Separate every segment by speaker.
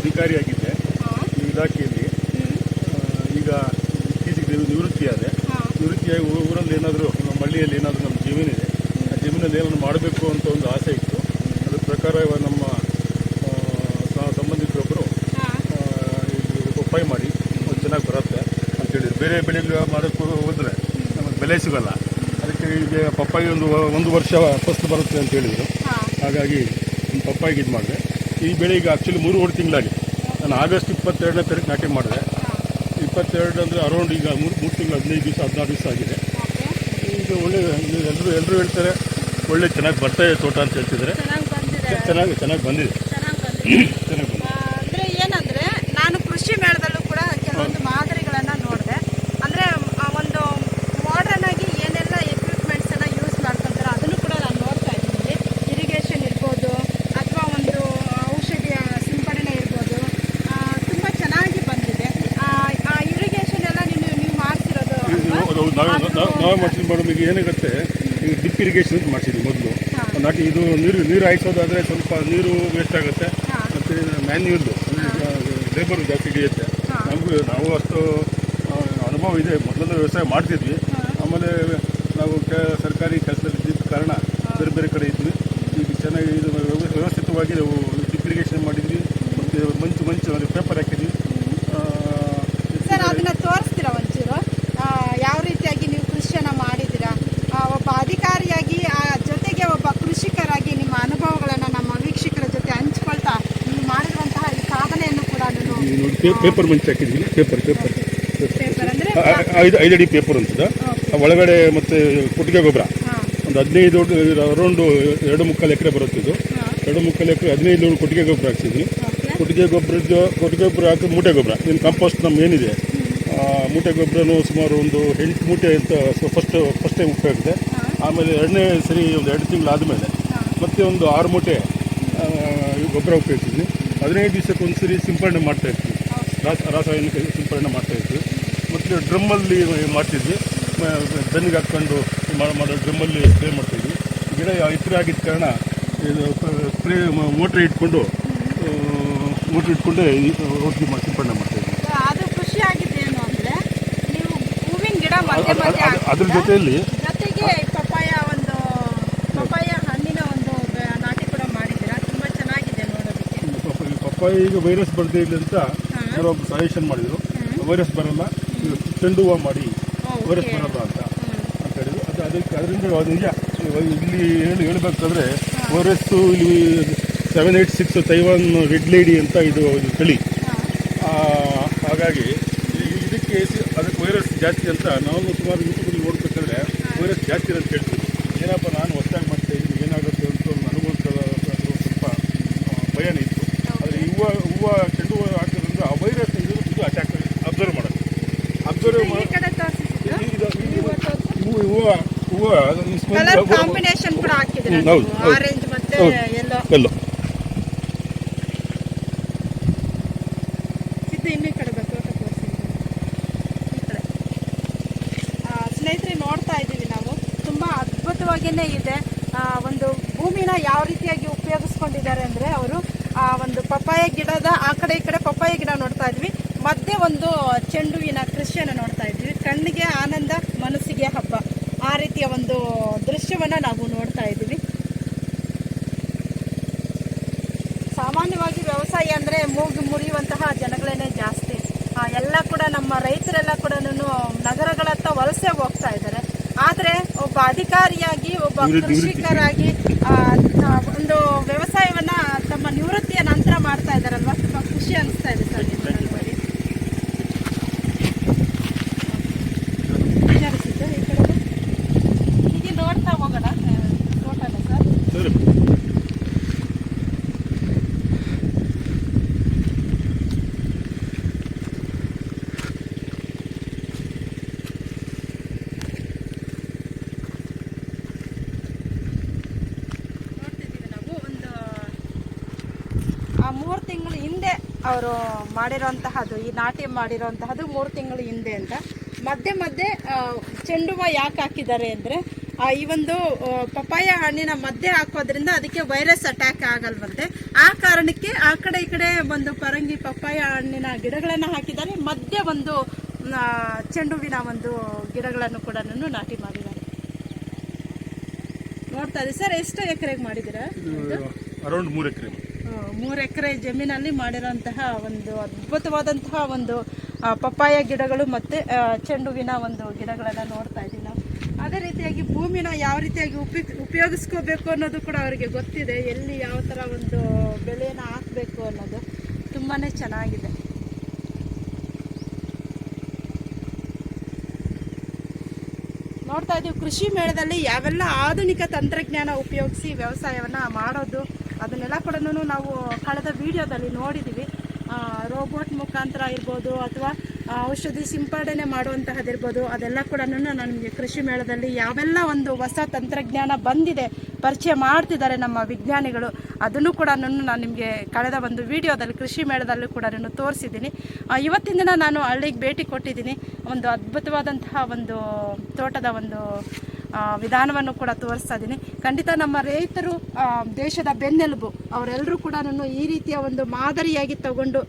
Speaker 1: ಅಧಿಕಾರಿಯಾಗಿದ್ದೆ. ಈ ಇಲಾಖೆಯಲ್ಲಿ. ಈಗ ಇತ್ತೀಚೆಗೆ ನಿವೃತ್ತಿಯಾದೆ ನಿವೃತ್ತಿಯಾಗಿ ಊರಲ್ಲಿ ಏನಾದರೂ ನಮ್ಮ ಹಳ್ಳಿಯಲ್ಲಿ ಏನಾದರೂ ನಮ್ಮ ಜಮೀನಿದೆ ಆ ಜಮೀನಲ್ಲಿ ಏನಾದ್ರು ಮಾಡಬೇಕು ಅಂತ ಒಂದು ಆಸೆ ಇತ್ತು. ಅದ್ರ ಪ್ರಕಾರ ಇವಾಗ ನಮ್ಮ ಸಂಬಂಧಿಕರೊಬ್ಬರು ಪಪ್ಪಾಯಿ ಮಾಡಿ ಒಂದು ಚೆನ್ನಾಗಿ ಬರುತ್ತೆ ಅಂತೇಳಿದ್ರು ಬೇರೆ ಬೆಳೆಗಳು ಮಾಡೋಕ್ಕೆ ಹೋದರೆ ನಮಗೆ ಬೆಲೆ ಸಿಗೋಲ್ಲ. ಅದಕ್ಕೆ ಈಗ ಪಪ್ಪಾಯಿ ಒಂದು ಒಂದು ವರ್ಷ ಫಸ್ಟ್ ಬರುತ್ತೆ ಅಂತ ಹೇಳಿದರು. ಹಾಗಾಗಿ ಪಪ್ಪಾಯಿಗೆ ಇದು ಮಾಡಿದೆ. ಈ ಬೆಳೆ ಈಗ ಆ್ಯಕ್ಚುಲಿ ಮೂರುವರೆ ತಿಂಗಳಾಗಿ. ನಾನು ಆಗಸ್ಟ್ ಇಪ್ಪತ್ತೆರಡನೇ ತಾರೀಕು ನಾಟಿ ಮಾಡಿದೆ. ಇಪ್ಪತ್ತೆರಡು ಅಂದರೆ ಅರೌಂಡ್ ಈಗ ಮೂರು ಮೂರು ತಿಂಗಳು ಹದಿನೈದು ದಿವಸ ಹದಿನಾರು ದಿವಸ ಆಗಿದೆ. ಈಗ ಒಳ್ಳೆ ಎಲ್ಲರೂ ಎಲ್ಲರೂ ಹೇಳ್ತಾರೆ ಒಳ್ಳೆ ಚೆನ್ನಾಗಿ ಬರ್ತಾ ಇದೆ ತೋಟ ಅಂತ ಹೇಳ್ತಿದ್ದಾರೆ.
Speaker 2: ಚೆನ್ನಾಗಿ
Speaker 1: ಚೆನ್ನಾಗಿ ಬಂದಿದೆ
Speaker 2: ಆ, ಅಂದ್ರೆ ಏನಂದ್ರೆ ನಾನು ಕೃಷಿ ಮೇಳದಲ್ಲೂ ಕೂಡ ಕೆಲವೊಂದು ಮಾದರಿಗಳನ್ನ ನೋಡಿದೆ ಅಂದ್ರೆ ಆ ಒಂದು ಮಾಡರ್ನ್ ಆಗಿ ಏನೆಲ್ಲ ಎಕ್ವಿಪ್ಮೆಂಟ್ಸ್ ಅನ್ನ ಯೂಸ್ ಮಾಡ್ಕೊಂತಾರೆ ಅದನ್ನು ಕೂಡ ನಾನು ನೋಡ್ತಾ ಇದ್ದೀನಿ ಇರಿಗೇಷನ್ ಇರ್ಬೋದು ಅಥವಾ ಒಂದು ಔಷಧಿಯ ಸಿಂಪಡಣೆ ಇರ್ಬೋದು ಆ, ತುಂಬಾ ಚೆನ್ನಾಗಿ ಬಂದಿದೆ ಆ ಇರಿಗೇಷನ್ ಎಲ್ಲ ನೀವು ನೀವು ಮಾಡ್ತಿರೋದು ಅಲ್ವಾ?
Speaker 1: ಹೌದು, ಹೌದು. ನಾವೇ ನಾವು- ನಾವೇ ಮಾಡ್ಸಿದ್ದು ಮೇಡಮ್ ಈಗ ಏನಾಗುತ್ತೆ ಈಗ ಡಿಪ್ ಇರಿಗೇಷನ್ ಅಂತ ಮಾಡಿಸಿದ್ವಿ ಮೊದಲು. ನಾಟಿ ಇದು ನೀರು ನೀರು ಹಾಯಿಸೋದಾದರೆ ಸ್ವಲ್ಪ ನೀರು ವೇಸ್ಟ್ ಆಗುತ್ತೆ. ಮತ್ತು ಮ್ಯಾನ್ಯೂಲ್ ಲೇಬರ್ ಜಾಸ್ತಿ ಹಿಡಿಯುತ್ತೆ ನಮಗೆ ನಾವು ಅಷ್ಟು ಅನುಭವ ಇದೆ. ಮೊದಲೆಲ್ಲ ವ್ಯವಸಾಯ ಮಾಡ್ತಿದ್ವಿ. ಆಮೇಲೆ ನಾವು ಕೆ ಸರ್ಕಾರಿ ಕೆಲಸದಲ್ಲಿ ಇದ್ದಿದ್ದ ಕಾರಣ ಬೇರೆ ಬೇರೆ ಕಡೆ ಇದ್ವಿ. ಈಗ ಚೆನ್ನಾಗಿ ಇದು ವ್ಯವ- ವ್ಯವಸ್ಥಿತವಾಗಿ ನಾವು ಡಿಪ್ ಇರಿಗೇಷನ್ ಮಾಡಿದ್ವಿ. ಮತ್ತು ಮಂಚು ಮಂಚು ಅವ್ರಿಗೆ ಪೇಪರ್ ಹಾಕಿದ್ವಿ ಆ,
Speaker 2: ಸರ್ ಅದನ್ನ ತೋರಿಸ್ತೀರಾ ಒಂಚೂರು ಆ, ಯಾವ ರೀತಿಯಾಗಿ ನೀವು ಕೃಷಿಯನ್ನ ಮಾಡಿದ್ದೀರಾ ಆ, ಒಬ್ಬ ಅಧಿಕಾರಿಯಾಗಿ ಆ ಜೊತೆಗೆ ಒಬ್ಬ ಕೃಷಿಕರಾಗಿ ನಿಮ್ಮ ಅನುಭವಗಳನ್ನ ನಮ್ಮ ವೀಕ್ಷಕರ ಜೊತೆ ಹಂಚ್ಕೊಳ್ತಾ ನೀವು ಮಾಡಿರುವಂತಹ ಈ ಸಾಧನೆಯನ್ನು ಕೂಡ ನಾನು
Speaker 1: ಈ ನೋಡಿ ಪೇ- ಪೇಪರ್ ಮಂಚ್ ಹಾಕಿದ್ವಿ ಪೇಪರ್ ಪೇಪರ್. ಐದು ಐದು ಅಡಿ ಪೇಪರ್ ಅಂತದ. ಒಳಗಡೆ ಮತ್ತೆ ಕೊಟ್ಟಿಗೆ ಗೊಬ್ಬರ. ಒಂದು ಹದಿನೈದು ಅರೌಂಡ್ ಎರಡು ಮುಕ್ಕಾಲು ಎಕರೆ ಬರುತ್ತೆ ಇದು.
Speaker 2: ಹಾ,
Speaker 1: ಎರಡು ಮುಕ್ಕಾಲು ಎಕರೆ ಹದಿನೈದು ಲೋಡ್ ಕೊಟ್ಟಿಗೆ ಗೊಬ್ಬರ ಹಾಕ್ಸಿದ್ವಿ. ಕೊಟ್ಟಿಗೆ ಗೊಬ್ಬರದ ಕೊಟ್ಟಿಗೆ ಗೊಬ್ಬರ ಹಾಕಿ ಮೂಟೆ ಗೊಬ್ಬರ. ಇನ್ನು ಕಂಪೋಸ್ಟ್ ನಮ್ಮ ಏನಿದೆ ಮೂಟೆ ಗೊಬ್ಬರನು ಸುಮಾರು ಒಂದು ಎಂಟು ಮೂಟೆ ಅಂತ ಫಸ್ಟ್ ಫಸ್ಟ್ ಟೈಮ್ ಉಪಯೋಗಿದೆ ಆಮೇಲೆ ಎರಡನೇ ಸರಿ ಒಂದು ಎರಡು ತಿಂಗಳು ಆದಮೇಲೆ ಮತ್ತೆ ಒಂದು ಆರು ಮೂಟೆ ಗೊಬ್ಬರ ಉಪಯೋಗಿಸಿದ್ವಿ ಹದಿನೈದು ದಿವಸಕ್ಕೆ ಒಂದು ಸರಿ ಸಿಂಪಡಣೆ ಮಾಡ್ತಾ ಇರ್ತೀವಿ ರಾಸ ರಾಸಾಯನಿಕ ಸಿಂಪಡಣೆ ಮಾಡ್ತಾಯಿದ್ವಿ ಮತ್ತು ಡ್ರಮ್ಮಲ್ಲಿ ಮಾಡ್ತಿದ್ವಿ. ಬೆನ್ನಿಗೆ ಹಾಕ್ಕೊಂಡು ಮಾಡೋ ಡ್ರಮ್ಮಲ್ಲಿ ಸ್ಪ್ರೇ ಮಾಡ್ತಾಯಿದ್ವಿ ಗಿಡ ಎತ್ತರ ಆಗಿದ್ದ ಕಾರಣ ಇದು ಸ್ಪ್ರೇ ಮೋಟ್ರ್ ಇಟ್ಕೊಂಡು ಮೋಟ್ರ್ ಇಟ್ಕೊಂಡೆ ಔಷಧಿ ಮಾಡಿ ಸಿಂಪಡಣೆ ಮಾಡ್ತಾಯಿದ್ವಿ
Speaker 2: ಅಂದ್ರೆ ನೀವು ಹೂವಿನ ಗಿಡ ಮಧ್ಯೆ ಮಧ್ಯೆ
Speaker 1: ಅದ್ರ
Speaker 2: ಹಾಕ್ತಿದ್ದೀರಾ?
Speaker 1: ಜೊತೆಯಲ್ಲಿ
Speaker 2: ಜೊತೆಗೆ ಪಪ್ಪಾಯ ಒಂದು ಪಪ್ಪಾಯ ಹಣ್ಣಿನ ಒಂದು ಬೆ- ನಾಟಿ ಕೂಡ ಮಾಡಿದ್ದೀರಾ? ತುಂಬಾ ಚೆನ್ನಾಗಿದೆ ನೋಡೋದಕ್ಕೆ.
Speaker 1: ಪಪ್ಪ- ಪಪ್ಪಾಯಿ ಈಗ ವೈರಸ್ ಬರ್ದೇ ಇಲ್ಲ ಅಂತ ಯಾರೋ ಒಬ್ರು ಸಜೆಷನ್ ಮಾಡಿದ್ರು ವೈರಸ್ ಬರಲ್ಲ ಚೆಂಡು ಹೂವು ಮಾಡಿ ವೈರಸ್ ಬರಲ್ಲ ಅಂತ. ಅಂತ ಹೇಳಿದ್ರು. ಅದು ಅದಕ್ಕೆ ಅದರಿಂದ ಅದು ನಿಜ ಇಲ್ಲಿ ಹೇಳಿ ಹೇಳಬೇಕಂದ್ರೆ ವೈರಸ್ಸು ಇಲ್ಲಿ seven eight six Taiwan red lady ಅಂತ ಇದು ಒಂದು ತಳಿ. ಹಾಗಾಗಿ ಇದಕ್ಕೆ ಅದಕ್ಕೆ ವೈರಸ್ ಜಾಸ್ತಿ ಅಂತ ನಾವು ಸುಮಾರು ಯೂಟ್ಯೂಬಲ್ಲಿ ನೋಡ್ಬೇಕಾದ್ರೆ ವೈರಸ್ ಜಾಸ್ತಿ ಅಂತ ಕೇಳ್ತೀವಿ. ಏನಪ್ಪ ನಾನು ಹೊಸ್ದಾಗಿ ಮಾಡ್ತಾ ಇದ್ದೀನಿ ಏನಾಗುತ್ತೆ ಅಂತ ಒಂದು ನನಗೂ ಒಂದು ಸ್ವಲ್ಪ ಆ, ಭಯನೇ ಇತ್ತು ಆದರೆ ಹೂವು ಹೂವು ಚೆಂಡು ಹೂವು ಹಾಕೋದ್ರಿಂದ ಆ ವೈರಸ್ ಇದು ಇದು ಅಟ್ಯಾಕ್ ಅಬ್ಸರ್ವ್ ಮಾಡೋದು ಅಬ್ಸರ್ವ್
Speaker 2: ಈ
Speaker 1: ಮಾಡಿ
Speaker 2: ಕಡೆ ತೋರಿಸಿದ್ದು
Speaker 1: ಹೂವು ಹೂವು ಹೂವು ಈ smell
Speaker 2: ಕಲರ್ ಕಾಂಬಿನೇಷನ್ ಕೂಡ ಹಾಕಿದ್ರೆ
Speaker 1: ಹ್ಮ್, ಹೌದು, ಹೌದು.
Speaker 2: ಆರೆಂಜ್ ಮತ್ತೆ
Speaker 1: ಹೌದು.
Speaker 2: ಎಲ್ಲೋ
Speaker 1: ಎಲ್ಲೋ
Speaker 2: ಇದು ಇನ್ನೂ ಈ ಕಡೆ ಬೇಕು ತೋಟ ತೋರಿಸಿ. ಈ ಕಡೆ. ಆ, ಸ್ನೇಹಿತರೆ ನೋಡ್ತಾ ಇದ್ದೀವಿ ನಾವು. ತುಂಬಾ ಅದ್ಭುತವಾಗಿನೇ ಇದೆ. ಆ, ಒಂದು ಭೂಮಿನ ಯಾವ ರೀತಿಯಾಗಿ ಉಪಯೋಗಿಸ್ಕೊಂಡಿದ್ದಾರೆ ಅಂದ್ರೆ ಅವರು ಆ ಒಂದು ಪಪ್ಪಾಯ ಗಿಡದ ಆ ಕಡೆ ಈ ಕಡೆ ಪಪ್ಪಾಯ ಗಿಡ ನೋಡ್ತಾ ಇದ್ವಿ. ಮಧ್ಯೆ ಒಂದು ಚೆಂಡುವಿನ ಕೃಷಿಯನ್ನು ನೋಡ್ತಾ ಇದ್ವಿ. ಕಣ್ಣಿಗೆ ಆನಂದ ಮನಸ್ಸಿಗೆ ಹಬ್ಬ. ಆ ರೀತಿಯ ಒಂದು ದೃಶ್ಯವನ್ನು ನಾವು ನೋಡ್ತಾ ಇದ್ದೀವಿ ಸಾಮಾನ್ಯವಾಗಿ ವ್ಯವಸಾಯ ಅಂದರೆ ಮೂಗು ಮುರಿಯುವಂತಹ ಜನಗಳೇ ಜಾಸ್ತಿ ಆ, ಎಲ್ಲ ಕೂಡ ನಮ್ಮ ರೈತರೆಲ್ಲ ಕೂಡ ನಗರಗಳತ್ತ ವಲಸೆ ಹೋಗ್ತಾ ಇದ್ದಾರೆ ಆದರೆ ಒಬ್ಬ ಅಧಿಕಾರಿಯಾಗಿ ಒಬ್ಬ. ಕೃಷಿಕರಾಗಿ ಆ, ಆ, ಒಂದು ವ್ಯವಸಾಯವನ್ನ ತಮ್ಮ ನಿವೃತ್ತಿಯ ನಂತರ ಮಾಡ್ತಾ ಇದ್ದಾರಲ್ವಾ ತುಂಬಾ ಖುಷಿ ಅನಿಸ್ತಾ ಇದೆ ಸರ್ ನಿಮ್ಮನ್ನ ನೋಡಿ ವಿಚಾರಿಸಿದ್ದು ಈ ಕಡೆ ಹೀಗೆ ನೋಡ್ತಾ ಹೋಗೋಣ ಟೋಟಲ್ ಸರ್
Speaker 1: ಸರಿ
Speaker 2: ನೋಡ್ತಿದ್ದೀವಿ ನಾವು ಒಂದು ಆ ಮೂರು ತಿಂಗಳ ಹಿಂದೆ ಅವರು ಮಾಡಿರೋಂತಹದ್ದು ಈ ನಾಟಿ ಮಾಡಿರೋಂತಹದ್ದು ಮೂರು ತಿಂಗಳು ಹಿಂದೆ ಅಂತ. ಮಧ್ಯೆ ಮಧ್ಯೆ ಚೆಂಡು ಹೂವು ಯಾಕೆ ಹಾಕಿದ್ದಾರೆ ಅಂದರೆ ಈ ಒಂದು ಪಪ್ಪಾಯ ಪಪಾಯ ಹಣ್ಣಿನ ಮಧ್ಯೆ ಹಾಕೋದ್ರಿಂದ ಅದಕ್ಕೆ ವೈರಸ್ ಅಟ್ಯಾಕ್ ಆಗಲ್ವಂತೆ. ಆ ಕಾರಣಕ್ಕೆ ಆ ಕಡೆ ಈ ಕಡೆ ಒಂದು ಪರಂಗಿ ಪಪ್ಪಾಯ ಹಣ್ಣಿನ ಗಿಡಗಳನ್ನು ಹಾಕಿದ್ದಾರೆ. ಮಧ್ಯೆ ಒಂದು ಚೆಂಡುವಿನ ಒಂದು ಗಿಡಗಳನ್ನು ಕೂಡ ನಾಟಿ ಮಾಡಿದ್ದಾರೆ. ನೋಡ್ತಾ ಇದ್ದೀವಿ ಸರ್, ಎಷ್ಟು ಎಕರೆಗೆ ಮಾಡಿದ್ದೀರಾ?
Speaker 1: ಅರೌಂಡ್ ಮೂರು ಎಕರೆ.
Speaker 2: ಮೂರು ಎಕರೆ ಜಮೀನಲ್ಲಿ ಮಾಡಿರೋಂತಹ ಒಂದು ಅದ್ಭುತವಾದಂತಹ ಒಂದು ಪಪ್ಪಾಯ ಗಿಡಗಳು ಮತ್ತೆ ಚೆಂಡುವಿನ ಒಂದು ಗಿಡಗಳನ್ನು ನೋಡ್ತಾ ಇದ್ದೀವಿ ನಾವು. ಅದೇ ರೀತಿಯಾಗಿ ಭೂಮಿನ ಯಾವ ರೀತಿಯಾಗಿ ಉಪಯೋಗ ಉಪಯೋಗಿಸ್ಕೋಬೇಕು ಅನ್ನೋದು ಕೂಡ ಅವರಿಗೆ ಗೊತ್ತಿದೆ. ಎಲ್ಲಿ ಯಾವ ಥರ ಒಂದು ಬೆಳೆಯನ್ನ ಹಾಕಬೇಕು ಅನ್ನೋದು ತುಂಬಾನೇ ಚೆನ್ನಾಗಿದೆ. ನೋಡ್ತಾ ಇದ್ದೀವಿ, ಕೃಷಿ ಮೇಳದಲ್ಲಿ ಯಾವೆಲ್ಲ ಆಧುನಿಕ ತಂತ್ರಜ್ಞಾನ ಉಪಯೋಗಿಸಿ ವ್ಯವಸಾಯವನ್ನ ಮಾಡೋದು ಅದನ್ನೆಲ್ಲ ಕೂಡ ನಾವು ಕಳೆದ ವಿಡಿಯೋದಲ್ಲಿ ನೋಡಿದ್ದೀವಿ ರೋಬೋಟ್ ಮುಖಾಂತರ ಇರ್ಬೋದು ಅಥವಾ ಔಷಧಿ ಸಿಂಪಡಣೆ ಮಾಡುವಂತಹದ್ದಿರ್ಬೋದು, ಅದೆಲ್ಲ ಕೂಡ ನಮಗೆ ಕೃಷಿ ಮೇಳದಲ್ಲಿ ಯಾವೆಲ್ಲ ಒಂದು ಹೊಸ ತಂತ್ರಜ್ಞಾನ ಬಂದಿದೆ, ಪರಿಚಯ ಮಾಡ್ತಿದ್ದಾರೆ ನಮ್ಮ ವಿಜ್ಞಾನಿಗಳು, ಅದನ್ನು ಕೂಡ ನಾನು ನಿಮಗೆ ಕಳೆದ ಒಂದು ವಿಡಿಯೋದಲ್ಲಿ ಕೃಷಿ ಮೇಳದಲ್ಲೂ ಕೂಡ ನಾನು ತೋರಿಸಿದ್ದೀನಿ ಇವತ್ತಿನ ದಿನ ನಾನು ಹಳ್ಳಿಗೆ ಭೇಟಿ ಕೊಟ್ಟಿದ್ದೀನಿ. ಒಂದು ಅದ್ಭುತವಾದಂತಹ ಒಂದು ತೋಟದ ಒಂದು ವಿಧಾನವನ್ನು ಕೂಡ ತೋರಿಸ್ತಾ ಇದ್ದೀನಿ. ಖಂಡಿತ ನಮ್ಮ ರೈತರು ದೇಶದ ಬೆನ್ನೆಲುಬು, ಅವರೆಲ್ಲರೂ ಕೂಡ ಈ ರೀತಿಯ ಒಂದು ಮಾದರಿಯಾಗಿ ತಗೊಂಡು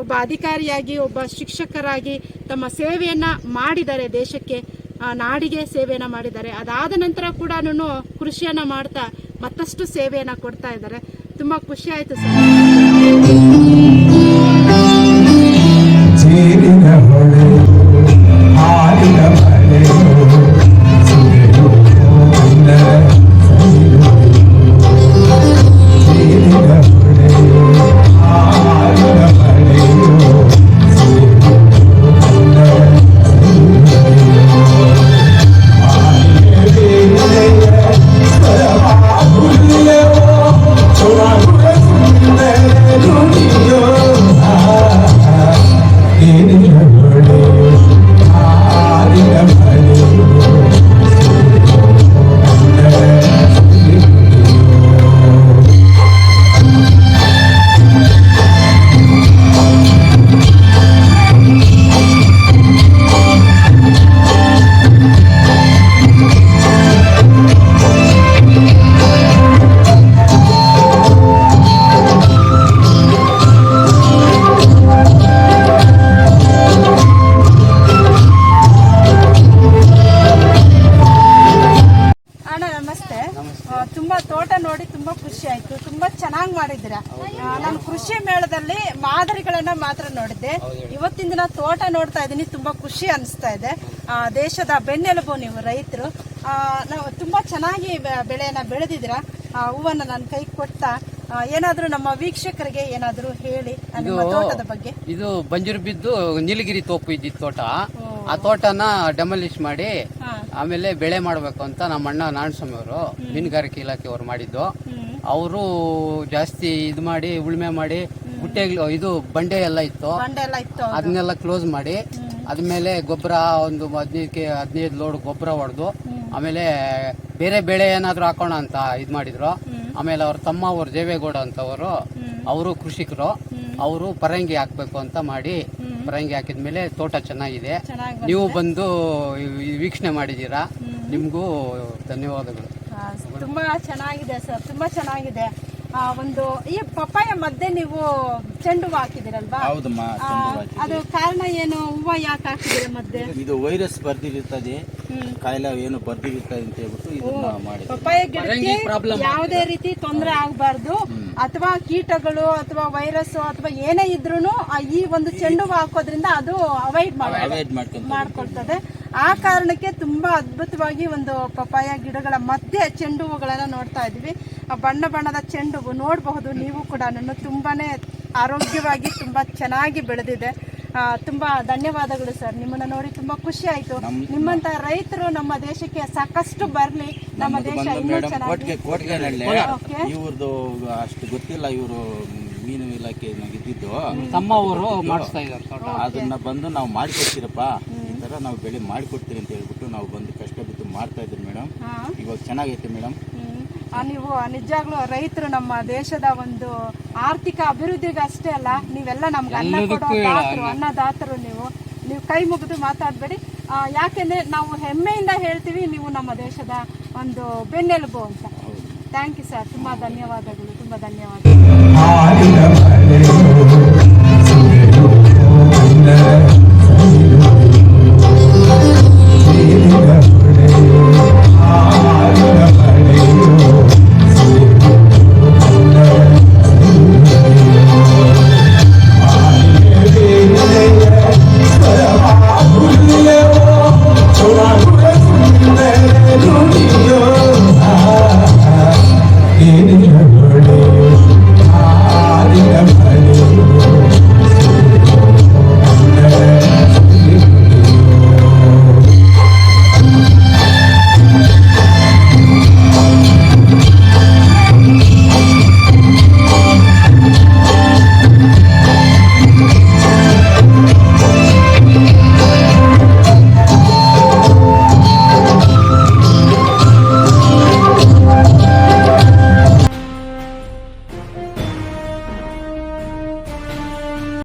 Speaker 2: ಒಬ್ಬ ಅಧಿಕಾರಿಯಾಗಿ, ಒಬ್ಬ ಶಿಕ್ಷಕರಾಗಿ ತಮ್ಮ ಸೇವೆಯನ್ನು ಮಾಡಿದ್ದಾರೆ ದೇಶಕ್ಕೆ ನಾಡಿಗೆ ಸೇವೆಯನ್ನು ಮಾಡಿದ್ದಾರೆ. ಅದಾದ ನಂತರ ಕೂಡ ಕೃಷಿಯನ್ನು ಮಾಡ್ತಾ ಮತ್ತಷ್ಟು ಸೇವೆಯನ್ನು ಕೊಡ್ತಾ ಇದ್ದಾರೆ. ತುಂಬ ಖುಷಿ ಆಯ್ತು ಸರ್. ನೋಡಿದ್ದೆ ಇವತ್ತಿನ ದಿನ ತೋಟ ನೋಡ್ತಾ ಇದ್ದೀನಿ ತುಂಬಾ ಖುಷಿ ಅನಿಸ್ತಾ ಇದೆ. ಆ, ದೇಶದ ಬೆನ್ನೆಲುಬು ನೀವು ರೈತರು. ಆ, ನಾವು ತುಂಬಾ ಚೆನ್ನಾಗಿ ಬೆಳೆಯನ್ನ ಬೆಳೆದಿದ್ರ ಆ, ಹೂವನ್ನ ನಾನು ಕೈ ಕೊಡ್ತಾ ಏನಾದ್ರೂ ನಮ್ಮ ವೀಕ್ಷಕರಿಗೆ ಏನಾದ್ರೂ ಹೇಳಿ ತೋಟದ ಬಗ್ಗೆ.
Speaker 3: ಇದು ಬಂಜರು ಬಿದ್ದು ನೀಲಗಿರಿ ತೋಪು ಇದ್ದಿತ್ತು ತೋಟ. ಆ ತೋಟನ ಡೆಮಾಲಿಷ್ ಮಾಡಿ ಆಮೇಲೆ ಬೆಳೆ ಮಾಡಬೇಕು ಅಂತ ನಮ್ಮ ಅಣ್ಣ ನಾರಾಯಣಸ್ವಾಮಿ ಅವರು ಮೀನುಗಾರಿಕೆ ಇಲಾಖೆಯವರು ಮಾಡಿದ್ದು.
Speaker 2: ಹ್ಮ್.
Speaker 3: ಅವರು ಜಾಸ್ತಿ ಇದು ಮಾಡಿ ಉಳುಮೆ ಮಾಡಿ ಗುಟ್ಟೆಗಳು ಇದು ಬಂಡೆ ಎಲ್ಲ ಇತ್ತು.
Speaker 2: ಬಂಡೆ ಎಲ್ಲ ಇತ್ತು
Speaker 3: ಅದನ್ನೆಲ್ಲ ಕ್ಲೋಸ್ ಮಾಡಿ ಅದ್ಮೇಲೆ ಗೊಬ್ಬರ ಒಂದು ಹದಿನೈದು ಹದಿನೈದು ಲೋಡ್ ಗೊಬ್ಬರ ಹೊಡೆದು ಆಮೇಲೆ ಬೇರೆ ಬೆಳೆ ಏನಾದ್ರು ಹಾಕೋಣ ಅಂತ ಇದ್ ಮಾಡಿದ್ರು. ಆಮೇಲೆ ಅವ್ರ ತಮ್ಮ ಅವರು ದೇವೇಗೌಡ ಅಂತವರು ಅವರು ಕೃಷಿಕರು ಅವರು ಪರಂಗಿ ಹಾಕ್ಬೇಕು ಅಂತ ಮಾಡಿ ಪರಂಗಿ ಹಾಕಿದ್ಮೇಲೆ ತೋಟ ಚೆನ್ನಾಗಿದೆ. ನೀವು ಬಂದು ವೀಕ್ಷಣೆ ಮಾಡಿದ್ದೀರಾ? ನಿಮಗೂ ಧನ್ಯವಾದಗಳು.
Speaker 2: ತುಂಬಾ ಚೆನ್ನಾಗಿದೆ ಸರ್ ತುಂಬಾ ಚೆನ್ನಾಗಿದೆ. ಒಂದು ಈ ಪಪ್ಪಾಯ ಮಧ್ಯೆ ನೀವು ಚೆಂಡು ಹೂವು ಹಾಕಿದಿರಲ್ವಾ
Speaker 4: ಹೌದಮ್ಮ
Speaker 2: ಅದು ಕಾರಣ ಏನು? ಹೂವ ಯಾಕೆ ಹಾಕಿದಿರ ಮಧ್ಯೆ?
Speaker 4: ಇದು ವೈರಸ್ ಬರ್ದಿರುತ್ತದೆ. ಕಾಯಿಲೆ ಏನು ಬರ್ದಿರುತ್ತದೆ ಅಂತ ಹೇಳ್ಬಿಟ್ಟು ಇದನ್ನ ಮಾಡಿದ್ವಿ
Speaker 2: ಪಪ್ಪಾಯ ಗಿಡಕ್ಕೆ ಯಾವುದೇ ರೀತಿ ತೊಂದರೆ ಆಗಬಾರ್ದು. ಅಥವಾ ಕೀಟಗಳು ಅಥವಾ ವೈರಸ್ ಅಥವಾ ಏನೇ ಇದ್ರೂನು ಆ ಈ ಒಂದು ಚೆಂಡು ಹೂವು ಹಾಕೋದ್ರಿಂದ ಅದು ಅವಾಯ್ಡ್ ಮಾಡಿ
Speaker 4: ಅವಾಯ್ಡ್ ಮಾಡ್ಕೊಂತ
Speaker 2: ಮಾಡ್ಕೊಳ್ತದೆ. ಆ ಕಾರಣಕ್ಕೆ ತುಂಬಾ ಅದ್ಭುತವಾಗಿ ಒಂದು ಪಪ್ಪಾಯ ಗಿಡಗಳ ಮಧ್ಯೆ ಚೆಂಡು ಹೂಗಳನ್ನ ನೋಡ್ತಾ ಇದ್ವಿ. ಬಣ್ಣ ಬಣ್ಣದ ಚೆಂಡು ನೋಡಬಹುದು. ನೀವು ಕೂಡ ತುಂಬಾನೇ ಆರೋಗ್ಯವಾಗಿ ತುಂಬಾ ಚೆನ್ನಾಗಿ ಬೆಳೆದಿದೆ. ತುಂಬ ತುಂಬಾ ಧನ್ಯವಾದಗಳು ಸರ್. ನಿಮ್ಮನ್ನ ನೋಡಿ ತುಂಬಾ ಖುಷಿ ಆಯ್ತು. ನಿಮ್ಮಂತ ರೈತರು ನಮ್ಮ ದೇಶಕ್ಕೆ ಸಾಕಷ್ಟು ಬರ್ಲಿ. ನಮ್ಮ ದೇಶ ಇನ್ನೂ ಚೆನ್ನಾಗಿ
Speaker 4: ಇವ್ರದ್ದು ಅಷ್ಟು ಗೊತ್ತಿಲ್ಲ ಇವರು ಮೀನು ಇಲಾಖೆ ಇದ್ದಿದ್ದು.
Speaker 3: ತಮ್ಮ ಅವರು ಮಾಡಿಸ್ತಾ ಇದ್ದಾರೆ
Speaker 4: ಅದನ್ನ ಬಂದು ನಾವು ಮಾಡಿಕೊಡ್ತೀರಪ್ಪ. ಈ ತರ ನಾವು ಬೆಳೆ ಮಾಡಿಕೊಡ್ತೀರಿ ಅಂತ ಹೇಳ್ಬಿಟ್ಟು ನಾವು ಬಂದು ಕಷ್ಟ ಬಿದ್ದು ಮಾಡ್ತಾ ಇದ್ದೀವಿ ಮೇಡಮ್ ಇವಾಗ ಚೆನ್ನಾಗೈತೆ ಮೇಡಮ್
Speaker 2: ನೀವು ನಿಜಾಗ್ಲೂ ರೈತರು ನಮ್ಮ ದೇಶದ ಒಂದು ಆರ್ಥಿಕ ಅಭಿವೃದ್ಧಿಗೆ ಅಷ್ಟೇ ಅಲ್ಲ ನೀವೆಲ್ಲ ನಮ್ಗೆ ಅನ್ನ ಕೊಡೋ ದಾತರು ಅನ್ನದಾತರು ನೀವು. ನೀವು ಕೈ ಮುಗಿದು ಮಾತಾಡಬೇಡಿ. ಯಾಕೆಂದ್ರೆ ನಾವು ಹೆಮ್ಮೆಯಿಂದ ಹೇಳ್ತೀವಿ ನೀವು ನಮ್ಮ ದೇಶದ ಒಂದು ಬೆನ್ನೆಲುಬು ಅಂತ. ಥ್ಯಾಂಕ್ ಯು ಸರ್ ತುಂಬಾ ಧನ್ಯವಾದಗಳು ತುಂಬಾ
Speaker 5: ಧನ್ಯವಾದಗಳು.